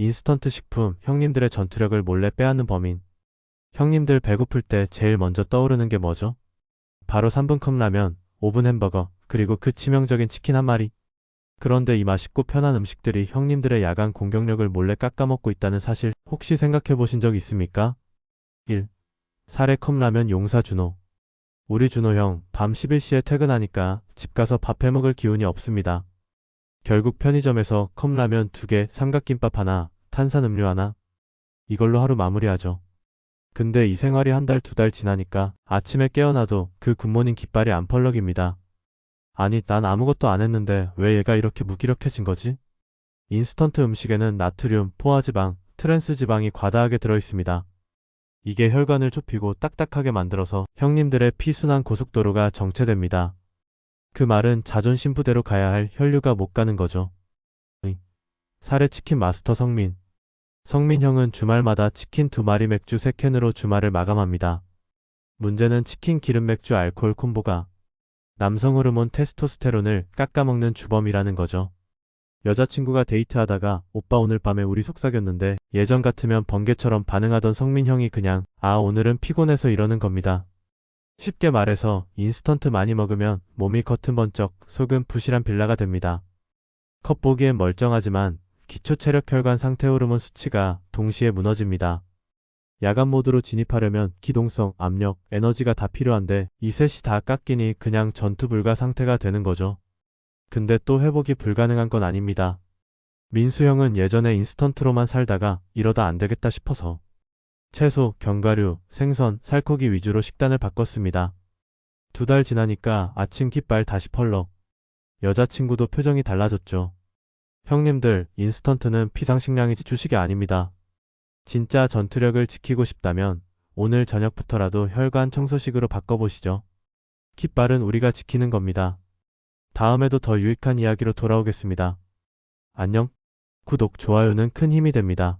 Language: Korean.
인스턴트 식품, 형님들의 전투력을 몰래 빼앗는 범인. 형님들 배고플 때 제일 먼저 떠오르는 게 뭐죠? 바로 3분 컵 라면, 5분 햄버거, 그리고 그 치명적인 치킨 한 마리. 그런데 이 맛있고 편한 음식들이 형님들의 야간 공격력을 몰래 깎아먹고 있다는 사실 혹시 생각해 보신 적 있습니까? 1. 사례 컵 라면 용사 준호. 우리 준호 형, 밤 11시에 퇴근하니까 집 가서 밥 해 먹을 기운이 없습니다. 결국 편의점에서 컵라면 2개, 삼각김밥 하나, 탄산음료 하나. 이걸로 하루 마무리하죠. 근데 이 생활이 한 달, 두 달 지나니까 아침에 깨어나도 그 굿모닝 깃발이 안 펄럭입니다. 아니, 난 아무것도 안 했는데 왜 얘가 이렇게 무기력해진 거지? 인스턴트 음식에는 나트륨, 포화지방, 트랜스지방이 과다하게 들어있습니다. 이게 혈관을 좁히고 딱딱하게 만들어서 형님들의 피순환 고속도로가 정체됩니다. 그 말은 자존심 부대로 가야 할 혈류가 못 가는 거죠. 의. 사례 치킨 마스터 성민. 성민 형은 주말마다 치킨 두 마리 맥주 세 캔으로 주말을 마감합니다. 문제는 치킨 기름 맥주 알코올 콤보가 남성 호르몬 테스토스테론을 깎아먹는 주범이라는 거죠. 여자친구가 데이트하다가 오빠 오늘 밤에 우리 속삭였는데 예전 같으면 번개처럼 반응하던 성민 형이 그냥 아 오늘은 피곤해서 이러는 겁니다. 쉽게 말해서 인스턴트 많이 먹으면 몸이 겉은 번쩍 속은 부실한 빌라가 됩니다. 겉 보기엔 멀쩡하지만 기초 체력 혈관 상태 호르몬 수치가 동시에 무너집니다. 야간 모드로 진입하려면 기동성, 압력, 에너지가 다 필요한데 이 셋이 다 깎이니 그냥 전투 불가 상태가 되는 거죠. 근데 또 회복이 불가능한 건 아닙니다. 민수 형은 예전에 인스턴트로만 살다가 이러다 안 되겠다 싶어서 채소, 견과류, 생선, 살코기 위주로 식단을 바꿨습니다. 두 달 지나니까 아침 깃발 다시 펄럭. 여자친구도 표정이 달라졌죠. 형님들, 인스턴트는 비상식량이지 주식이 아닙니다. 진짜 전투력을 지키고 싶다면 오늘 저녁부터라도 혈관 청소식으로 바꿔보시죠. 깃발은 우리가 지키는 겁니다. 다음에도 더 유익한 이야기로 돌아오겠습니다. 안녕. 구독, 좋아요는 큰 힘이 됩니다.